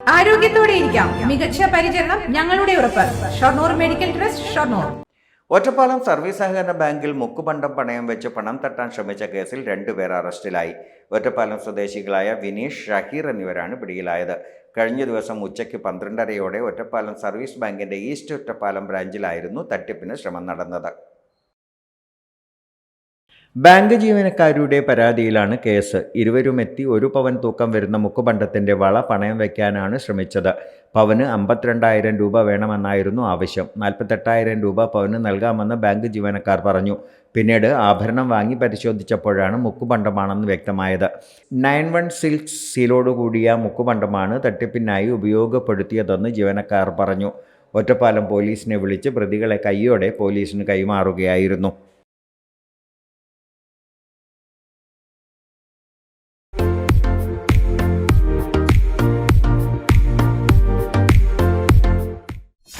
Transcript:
ആരോഗ്യത്തോടെ ഇരിക്കാം. മികച്ച പരിചരണം ഞങ്ങളുടെ ഉറപ്പ്. Shoranur medical trust Shoranur. Ottapalam service സഹകരണ ബാങ്കിൽ മുക്കുപണ്ടം പണയം വെച്ച് പണം തട്ടാൻ ശ്രമിച്ച കേസിൽ രണ്ടുപേർ അറസ്റ്റിലായി. ഒറ്റപ്പാലം സ്വദേശികളായ വിനീഷ് ഷഹീർ എന്നിവരാണ് പിടിയിലായത്. കഴിഞ്ഞ ദിവസം ഉച്ചയ്ക്ക് പന്ത്രണ്ടരയോടെ ഒറ്റപ്പാലം സർവീസ് ബാങ്കിന്റെ ഈസ്റ്റ് ഒറ്റപ്പാലം ബ്രാഞ്ചിലായിരുന്നു തട്ടിപ്പിന് ശ്രമം നടന്നത്. ബാങ്ക് ജീവനക്കാരുടെ പരാതിയിലാണ് കേസ്. ഇരുവരും എത്തി ഒരു പവൻ തൂക്കം വരുന്ന മുക്കുപണ്ടത്തിന്റെ വള പണയം വയ്ക്കാനാണ് ശ്രമിച്ചത്. പവന് അമ്പത്തിരണ്ടായിരം രൂപ വേണമെന്നായിരുന്നു ആവശ്യം. നാൽപ്പത്തെട്ടായിരം രൂപ പവന് നൽകാമെന്ന് ബാങ്ക് ജീവനക്കാർ പറഞ്ഞു. പിന്നീട് ആഭരണം വാങ്ങി പരിശോധിച്ചപ്പോഴാണ് മുക്കുപണ്ടമാണെന്ന് വ്യക്തമായത്. നയൻ വൺ സിൽക്സ് സീലോടുകൂടിയ മുക്കുപണ്ടമാണ് തട്ടിപ്പിനായി ഉപയോഗപ്പെടുത്തിയതെന്ന് ജീവനക്കാർ പറഞ്ഞു. ഒറ്റപ്പാലം പോലീസിനെ വിളിച്ച് പ്രതികളെ കൈയോടെ പോലീസിന് കൈമാറുകയായിരുന്നു.